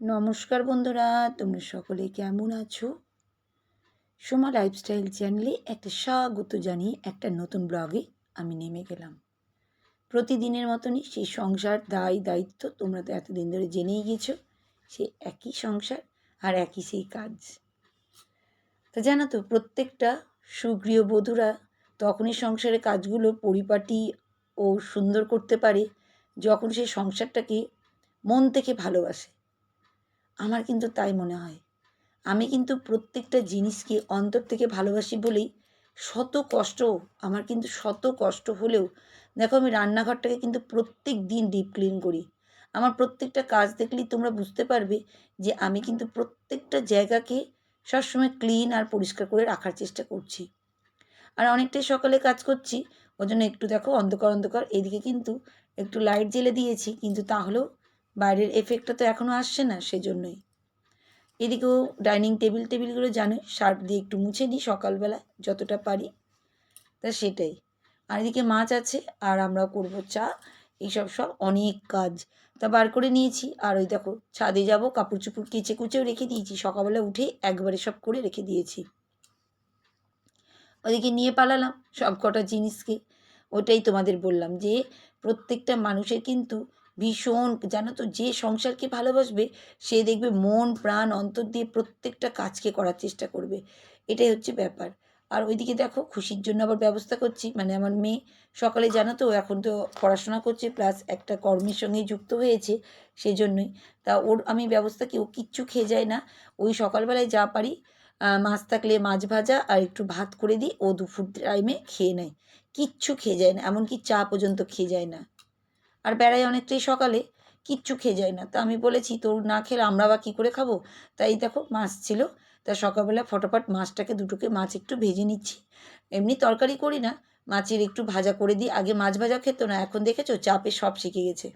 নমস্কার বন্ধুরা, তোমরা সকলে কেমন আছো? সোমা লাইফস্টাইল চ্যানেলে একটা স্বাগত জানিয়ে একটা নতুন ব্লগে আমি নেমে গেলাম। প্রতিদিনের মতনই সেই সংসার দায় দায়িত্ব তোমরা তো এতদিন ধরে জেনেই গেছো, সে একই সংসার আর একই সেই কাজ। তা জানো তো, প্রত্যেকটা সুগৃহবধূরা তখনই সংসারের কাজগুলো পরিপাটি ও সুন্দর করতে পারে, যখন সেই সংসারটাকে মন থেকে ভালোবাসে। আমার কিন্তু তাই মনে হয়। আমি কিন্তু প্রত্যেকটা জিনিসকে অন্তর থেকে ভালোবাসি বলেই শত কষ্ট, আমার কিন্তু শত কষ্ট হলেও দেখো আমি রান্নাঘরটাকে কিন্তু প্রত্যেক দিন ডিপ ক্লিন করি। আমার প্রত্যেকটা কাজ দেখলেই তোমরা বুঝতে পারবে যে আমি কিন্তু প্রত্যেকটা জায়গাকে সবসময় ক্লিন আর পরিষ্কার করে রাখার চেষ্টা করছি। আর অনেকটাই সকালে কাজ করছি ওই জন্য একটু দেখো অন্ধকার অন্ধকার। এদিকে কিন্তু একটু লাইট জ্বেলে দিয়েছি, কিন্তু তাহলেও বাইরের এফেক্টটা তো এখনও আসছে না, সেজন্যই। এদিকেও ডাইনিং টেবিল টেবিলগুলো জানো, শার্প দিয়ে একটু মুছে দিই সকালবেলা যতটা পারি। তা সেটাই। আর এদিকে মাছ আছে, আর আমরা করব চা। এইসব সব অনেক কাজ। তা বার করে নিয়েছি, আর ওই দেখো, ছাদে যাব কাপড় চুপড় কেচে কুচেও রেখে দিয়েছি। সকালবেলা উঠে একবারে সব করে রেখে দিয়েছি। ওদিকে নিয়ে পালালাম সব কটা জিনিসকে। ওটাই তোমাদের বললাম যে, প্রত্যেকটা মানুষের কিন্তু ভীষণ, জানো তো, যে সংসারকে ভালোবাসবে, সে দেখবে মন, প্রাণ, অন্তর দিয়ে প্রত্যেকটা কাজকে করার চেষ্টা করবে। এটাই হচ্ছে ব্যাপার। আর ওইদিকে দেখো, খুশির জন্য আবার ব্যবস্থা করছি। মানে আমার মেয়ে, সকালে জানো তো, এখন তো পড়াশোনা করছে প্লাস একটা কর্মের সঙ্গে যুক্ত হয়েছে, সেজন্যই। তা ওর আমি ব্যবস্থা কি, ও কিচ্ছু খেয়ে যায় না। ওই সকালবেলায় যা পারি মাছ থাকলে মাছ ভাজা আর একটু ভাত করে দিই, ও দুপুর টাইমে খেয়ে নেয়। কিচ্ছু খেয়ে যায় না, এমনকি চা পর্যন্ত খেয়ে যায় না। আর বেড়ায় অনেকটাই সকালে কিচ্ছু খেয়ে যায় না। তা আমি বলেছি, তোর না খেলে আমরা বা কী করে খাব? তাই দেখো মাছ ছিল। তা সকালবেলা ফটোফট মাছটাকে দুটোকে মাছ একটু ভেজে নিচ্ছি। এমনি তরকারি করি না, মাছের একটু ভাজা করে দিই। আগে মাছ ভাজা খেতো না, এখন দেখেছ চাপে সব শিখে গেছে।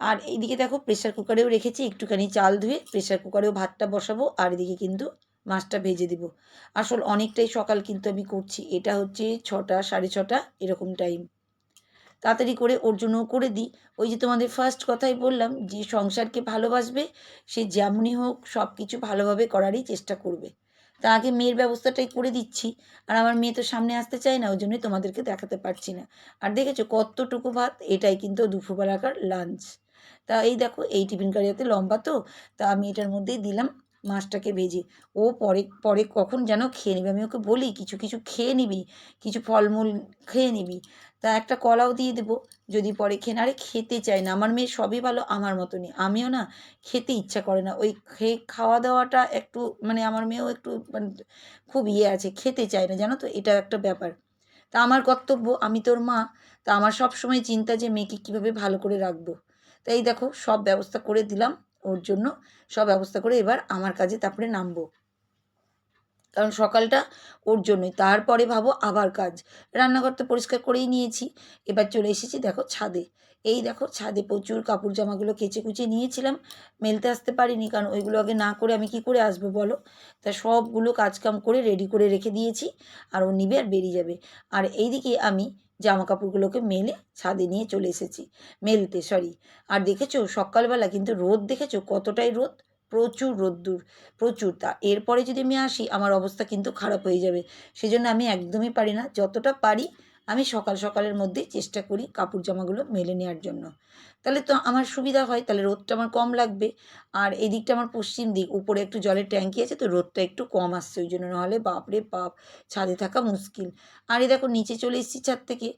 আর এইদিকে দেখো প্রেশার কুকারেও রেখেছি, একটুখানি চাল ধুয়ে প্রেশার কুকারেও ভাতটা বসাবো, আর এদিকে কিন্তু মাছটা ভেজে দিব। আসল অনেকটাই সকাল কিন্তু আমি করছি। এটা হচ্ছে ছটা, সাড়ে ছটা, এরকম টাইম তাড়াতাড়ি করে ওর জন্যও করে দিই। ওই যে তোমাদের ফার্স্ট কথাই বললাম, যে সংসারকে ভালোবাসবে, সে যেমনই হোক সব কিছু ভালোভাবে করারই চেষ্টা করবে। তা আগে মেয়ের ব্যবস্থাটাই করে দিচ্ছি, আর আমার মেয়ে তো সামনে আসতে চায় না, ওই জন্যই তোমাদেরকে দেখাতে পারছি না। আর দেখেছ কতটুকু ভাত, এটাই কিন্তু দুপুরবেলাকার লাঞ্চ তা এই দেখো, এই টিফিন কারিয়াতে লম্বা তো, তা আমি এটার মধ্যেই দিলাম। মাছটাকে ভেজে, ও পরে পরে কখন যেন খেয়ে নিবি। আমি ওকে বলি, কিছু কিছু খেয়ে নিবি, কিছু ফলমূল খেয়ে নিবি। তা একটা কলাও দিয়ে দেবো, যদি পরে খেয়ে না। আরে খেতে চায় না, আমার মেয়ে সবই ভালো, আমার মতনই। আমিও না খেতে ইচ্ছা করে না। ওই খেয়ে খাওয়া দাওয়াটা একটু মানে আমার মেয়েও একটু মানে খুব ইয়ে আছে, খেতে চায় না। জানো তো, এটা একটা ব্যাপার। তা আমার কর্তব্য, আমি তোর মা, তা আমার সব সময় চিন্তা যে মেয়েকে কীভাবে ভালো করে রাখব। তাই দেখো, সব ব্যবস্থা করে দিলাম। ওর জন্য সব ব্যবস্থা করে এবার আমার কাজে তারপরে নামবো। কারণ সকালটা ওর জন্যই। তারপরে ভাবো আবার কাজ। রান্নাঘর তো পরিষ্কার করেই নিয়েছি। এবার চলে এসেছি, দেখো, ছাদে। এই দেখো ছাদে প্রচুর কাপড় জামাগুলো কেচে কুচে নিয়েছিলাম, মেলতে আসতে পারিনি কারণ ওইগুলো আগে না করে আমি কি করে আসব বলো? তা সবগুলো কাজকাম করে রেডি করে রেখে দিয়েছি আর ও নিবে আর বেরিয়ে যাবে। আর এইদিকে আমি জামা কাপড়গুলোকে মেলে ছাদে নিয়ে চলে এসেছি, মেলতে সরি আর দেখেছ সকালবেলা কিন্তু রোদ দেখেছ? কতটাই রোদ? প্রচুর রোদ্দুর, প্রচুর। তা এরপরে যদি আমি আসি আমার অবস্থা কিন্তু খারাপ হয়ে যাবে। সেজন্য আমি একদমই পারি না। যতটা পারি আমি সকাল সকালের মধ্যেই চেষ্টা করি কাপড় জামাগুলো মেলে নেওয়ার জন্য। তাহলে তো আমার সুবিধা হয়, তাহলে রোদটা আমার কম লাগবে। আর এই দিকটা আমার পশ্চিম দিক, উপরে একটু জলের ট্যাঙ্কি আছে তো রোদটা একটু কম আসছে, ওই জন্য নাহলে বাপরে বাপ, ছাদে থাকা মুশকিল। আর এই দেখো নিচে চলে এসেছি ছাদ থেকে।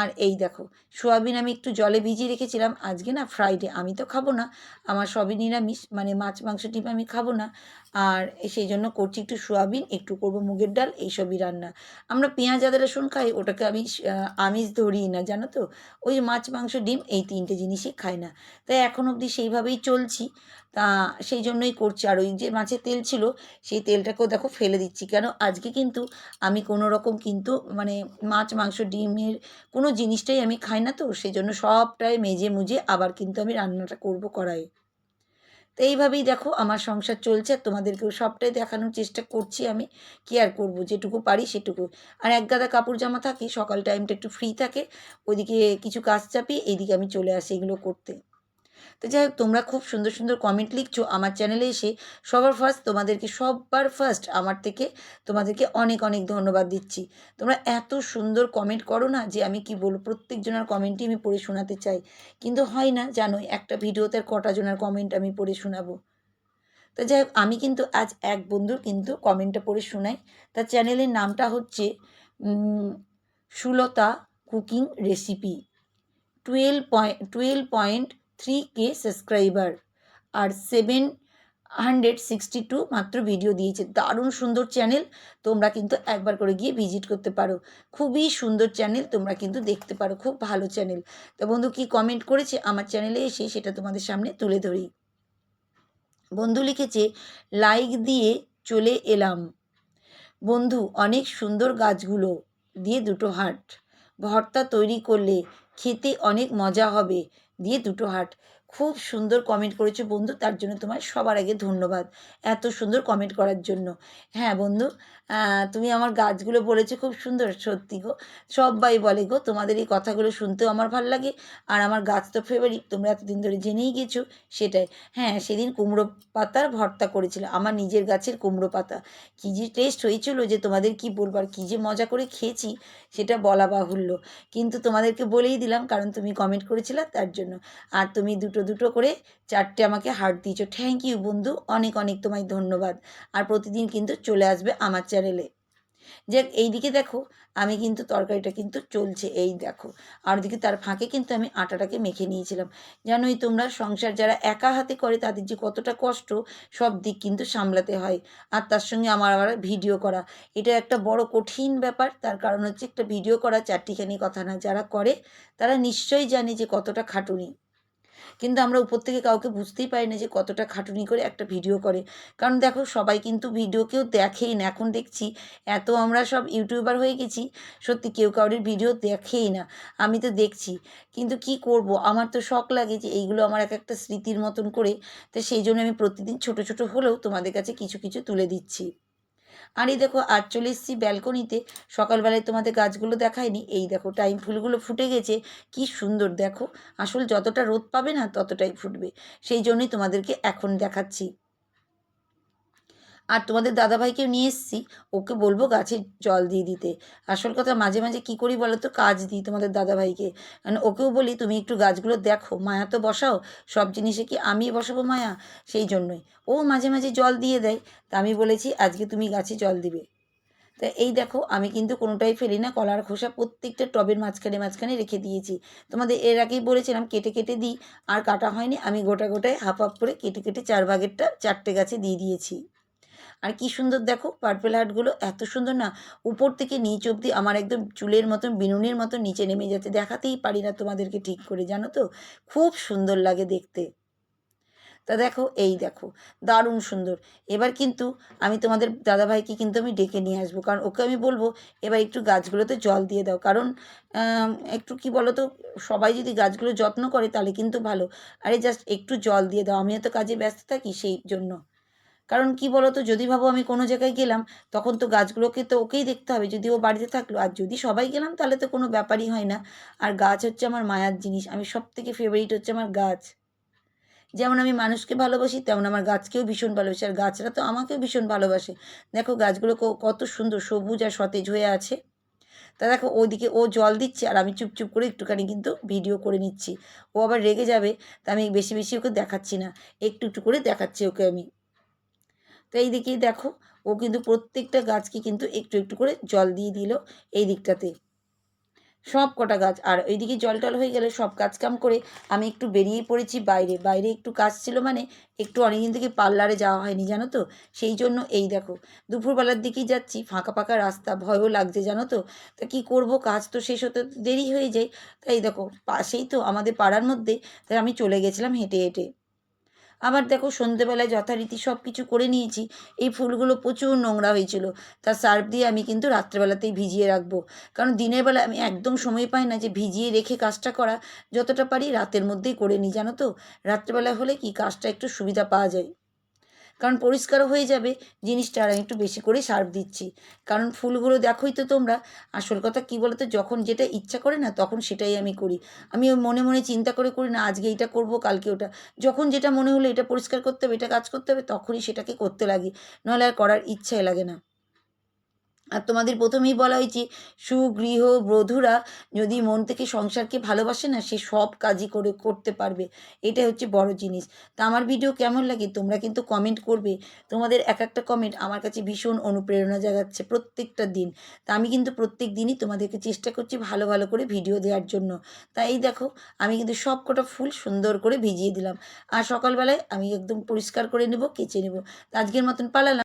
আর এই দেখো, সোয়াবিন আমি একটু জলে ভিজিয়ে রেখেছিলাম, আজকে না ফ্রাইডে, আমি তো খাব না। আমার সবই নিরামিষ মানে মাছ, মাংস টিপ আমি খাব না। আর সেই জন্য করছি একটু সোয়াবিন, একটু করব মুগের ডাল, এইসবই রান্না। আমরা পেঁয়াজ, আদা, রসুন খাই, ওটাকে আমি আমিষ ধরি না, জানো তো? ওই মাছ, মাংস, ডিম, এই তিনটে জিনিসই খাই না। তাই এখন অবধি সেইভাবেই চলছি। তা সেই জন্যই করছি। আর ওই যে মাছের তেল ছিল, সেই তেলটাকেও দেখো ফেলে দিচ্ছি। কেন? আজকে কিন্তু আমি কোনো রকম কিন্তু মানে মাছ, মাংস, ডিমের কোনো জিনিসটাই আমি খাই না তো। সেই জন্য সবটাই মেজে মুজে আবার কিন্তু আমি রান্নাটা করব কড়াইয়ে। তো এইভাবেই দেখো আমার সংসার চলছে, তোমাদেরকেও সবটাই দেখানোর চেষ্টা করছি আমি কি আর করব, যেটুকু পারি সেটুকু। আর এক গাদা কাপড় জামা থাকি, সকাল টাইমটা একটু ফ্রি থাকে, ওইদিকে কিছু কাজ চাপি এইদিকে আমি চলে আসি এগুলো করতে। তো যাই হোক তোমরা খুব সুন্দর সুন্দর কমেন্ট লিখছো আমার চ্যানেলে এসে। সবার ফার্স্ট তোমাদেরকে, সবার ফার্স্ট আমার থেকে তোমাদেরকে অনেক অনেক ধন্যবাদ দিচ্ছি। তোমরা এত সুন্দর কমেন্ট করো না যে আমি কি বলব, প্রত্যেকজনের কমেন্টই আমি পড়ে শোনাতে চাই। কিন্তু হয় না, জানোই একটা ভিডিওতে কটা জনের কমেন্ট আমি পড়ে শোনাবো। তো যাই হোক আমি কিন্তু আজ এক বন্ধুর কিন্তু কমেন্টটা পড়ে শোনাই। তার চ্যানেলের নামটা হচ্ছে Sulata cooking recipe twelve point twelve point three K subscriber আর সেভেন হান্ড্রেড সিক্সটি টু মাত্র ভিডিও দিয়েছে। দারুণ সুন্দর চ্যানেল, তোমরা কিন্তু একবার করে গিয়ে ভিজিট করতে পারো। খুবই সুন্দর চ্যানেল, তোমরা কিন্তু দেখতে পারো, খুব ভালো চ্যানেল। তো বন্ধু, কি কমেন্ট করেছে আমার চ্যানেলে এসে সেটা তোমাদের সামনে তুলে ধরি। বন্ধু লিখেছে লাইক দিয়ে চলে এলাম। বন্ধু, অনেক সুন্দর গাছগুলো দিয়ে দুটো হাট। ভর্তা তৈরি করলে খেতে অনেক মজা হবে। দিয়ে দুটো হাট খুব সুন্দর কমেন্ট করেছ বন্ধু, তার জন্য তোমার সবার আগে ধন্যবাদ এত সুন্দর কমেন্ট করার জন্য। হ্যাঁ বন্ধু তুমি আমার গাছগুলো বলেছ খুব সুন্দর, সত্যি গো। সবাই বলে গো, তোমাদের এই কথাগুলো শুনতেও আমার ভালো লাগে, আর আমার গাছ তো ফেভারিট তোমরা এতদিন ধরে জেনেই গেছো সেটাই। হ্যাঁ সেদিন কুমড়ো পাতার ভর্তা করেছিল, আমার নিজের গাছের কুমড়ো পাতা। কী যে টেস্ট হয়েছিল যে তোমাদের কি বলব, আর কী যে মজা করে খেয়েছি, সেটা বলা বাহুল্য। কিন্তু তোমাদেরকে বলেই দিলাম, কারণ তুমি কমেন্ট করেছিলে তার জন্য। আর তুমি দুটো দুটো দুটো করে চারটে আমাকে হার্ট দিয়েছ। থ্যাংক ইউ বন্ধু, অনেক অনেক তোমায় ধন্যবাদ। আর প্রতিদিন কিন্তু চলে আসবে আমার চ্যানেলে যাক, এইদিকে দেখো, আমি কিন্তু তরকারিটা কিন্তু চলছে, এই দেখো। আর ওদিকে তার ফাঁকে কিন্তু আমি আটাটাকে মেখে নিয়েছিলাম। জানোই তোমরা, সংসার যারা একা হাতে করে, তাদের যে কতটা কষ্ট, সব দিক কিন্তু সামলাতে হয়। আর তার সঙ্গে আমার আবার ভিডিও করা। এটা একটা বড় কঠিন ব্যাপার। তার কারণ হচ্ছে একটা ভিডিও করা, চারটিখানি কথা না যারা করে, তারা নিশ্চয়ই জানে যে কতটা খাটুনি। কিন্তু আমরা উপর থেকে কাউকে বুঝতেই পারি না যে কতটা খাটুনি করে একটা ভিডিও করে। কারণ দেখো, সবাই কিন্তু ভিডিও কেউ দেখেই না। এখন দেখছি, এত আমরা সব ইউটিউবার হয়ে গেছি, সত্যি কেউ কাউরের ভিডিও দেখেই না। আমি তো দেখছি, কিন্তু কি করব? আমার তো শখ লাগে যে এইগুলো আমার এক একটা স্মৃতির মতন করে। তো সেই জন্য আমি প্রতিদিন ছোট ছোট হলেও তোমাদের কাছে কিছু কিছু তুলে দিচ্ছি। আর এই দেখো আর চলে ব্যালকনিতে সকালবেলায় তোমাদের গাছগুলো দেখায়নি? এই দেখো টাইম ফুলগুলো ফুটে গেছে। কি সুন্দর, দেখো। আসল যতটা রোদ পাবে না, ততটাই ফুটবে। সেই জন্যই তোমাদেরকে এখন দেখাচ্ছি। আর তোমাদের দাদাভাইকেও নিয়ে এসেছি। ওকে বলব গাছে জল দিয়ে দিতে। আসল কথা মাঝে মাঝে কী করি বলো তো কাজ দিই তোমাদের দাদাভাইকে। মানে ওকেও বলি, তুমি একটু গাছগুলো দেখো। মায়া তো বসাও। সব জিনিসে কি আমি বসাবো মায়া? সেই জন্যই। ও মাঝে মাঝে জল দিয়ে দেয়। তা আমি বলেছি, আজকে তুমি গাছে জল দিবে। তা এই দেখো, আমি কিন্তু কোনোটাই ফেলি না। কলার খোসা প্রত্যেকটা টবের মাঝখানে মাঝখানে রেখে দিয়েছি। তোমাদের এর আগেই বলেছিলাম, কেটে কেটে দিই। আর কাটা হয়নি। আমি গোটা গোটায় হাফ হাফ করে কেটে কেটে চার ভাগেরটা চারটে গাছে দিয়ে দিয়েছি। আর কি সুন্দর দেখো পার্পেল হার্টগুলো এত সুন্দর না। উপর থেকে নিচ অবধি আমার একদম চুলের মতন, বিনুনের মতো নিচে নেমে যাচ্ছে। দেখাতেই পারি না তোমাদেরকে ঠিক করে, জানো তো? খুব সুন্দর লাগে দেখতে। তা দেখো, এই দেখো, দারুণ সুন্দর। এবার কিন্তু আমি তোমাদের দাদাভাইকে কিন্তু আমি ডেকে নিয়ে আসব। কারণ ওকে আমি বলব, এবার একটু গাছগুলোতে জল দিয়ে দাও। কারণ একটু কি বলো তো সবাই যদি গাছগুলো যত্ন করে তাহলে কিন্তু ভালো। আরে জাস্ট একটু জল দিয়ে দাও। আমিও তো কাজে ব্যস্ত থাকি সেই জন্য। কারণ কি বলো তো যদি ভাবো আমি কোনো জায়গায় গেলাম, তখন তো গাছগুলোকে তো ওকেই দেখতে হবে। যদি ও বাড়িতে থাকল, আর যদি সবাই গেলাম, তাহলে তো কোনো ব্যাপারই হয় না। আর গাছ হচ্ছে আমার মায়ার জিনিস, আমি সব থেকে ফেভারিট হচ্ছে আমার গাছ। যেমন আমি মানুষকে ভালোবাসি, তেমন আমার গাছকেও ভীষণ ভালোবাসি। আর গাছরা তো আমাকেও ভীষণ ভালোবাসে। দেখো গাছগুলো কত সুন্দর সবুজ আর সতেজ হয়ে আছে। তা দেখো ওদিকে ও জল দিচ্ছে, আর আমি চুপ চুপ করে একটুখানি কিন্তু ভিডিও করে নিচ্ছি। ও আবার রেগে যাবে, তা আমি বেশি বেশি ওকে দেখাচ্ছি না। একটু একটু করে দেখাচ্ছি ওকে আমি। তো এই দিকেই দেখো, ও কিন্তু প্রত্যেকটা গাছকে কিন্তু একটু একটু করে জল দিয়ে দিল এই দিকটাতে। সব কটা গাছ, আর ওইদিকে জল টল হয়ে গেলে সব কাজ কাম করে আমি একটু বেরিয়ে পড়েছি বাইরে। বাইরে একটু কাজ ছিল মানে একটু অনেকদিন থেকে পার্লারে যাওয়া হয়নি, জানো তো? সেই জন্য এই দেখো, দুপুরবেলার দিকেই যাচ্ছি, ফাঁকা ফাঁকা রাস্তা, ভয়ও লাগছে, জানো তো? তা কী করব? কাজ তো শেষ হতে দেরি হয়ে যায়। তাই দেখো, পাশেই তো আমাদের পাড়ার মধ্যে, তাই আমি চলে গেছিলাম হেঁটে হেঁটে। আবার দেখো সন্ধেবেলায় যথারীতি সব কিছু করে নিয়েছি। এই ফুলগুলো প্রচুর নোংরা হয়েছিল। তা সার্ফ দিয়ে আমি কিন্তু রাত্রেবেলাতেই ভিজিয়ে রাখব। কারণ দিনের বেলা আমি একদম সময় পাই না যে ভিজিয়ে রেখে কাজটা করা। যতটা পারি রাতের মধ্যেই করে নিই, জানো তো? রাত্রেবেলা হলে কি কাজটা একটু সুবিধা পাওয়া যায়। কারণ পরিষ্কার হয়ে যাবে, জিনিসটা আর আমি একটু বেশি করে সার্ভ দিচ্ছি। কারণ ফুলগুলো দেখোই তো তোমরা, আসল কথা কী বলো তো যখন যেটা ইচ্ছা করে না, তখন সেটাই আমি করি। আমি ওই মনে মনে চিন্তা করে করি, না, আজকে এটা করব, কালকে ওটা। যখন যেটা মনে হলো এটা পরিষ্কার করতে হবে, এটা কাজ করতে হবে, তখনই সেটাকে করতে লাগি। নাহলে আর করার ইচ্ছাই লাগে না। আর তোমাদের প্রথমেই বলা হয়েছে, সুগৃহ বধূরা যদি মন থেকে সংসারকে ভালোবাসে না, সে সব কাজই করে, করতে পারবে। এটাই হচ্ছে বড় জিনিস। তা আমার ভিডিও কেমন লাগে, তোমরা কিন্তু কমেন্ট করবে। তোমাদের এক একটা কমেন্ট আমার কাছে ভীষণ অনুপ্রেরণা জাগাচ্ছে প্রত্যেকটা দিন। তা আমি কিন্তু প্রত্যেক দিনই তোমাদেরকে চেষ্টা করছি ভালো ভালো করে ভিডিও দেওয়ার জন্য। তাই এই দেখো, আমি কিন্তু সব কটা ফুল সুন্দর করে ভিজিয়ে দিলাম। আর সকালবেলায় আমি একদম পরিষ্কার করে নেব, কেচে নেব। আজকের মতন পালালাম।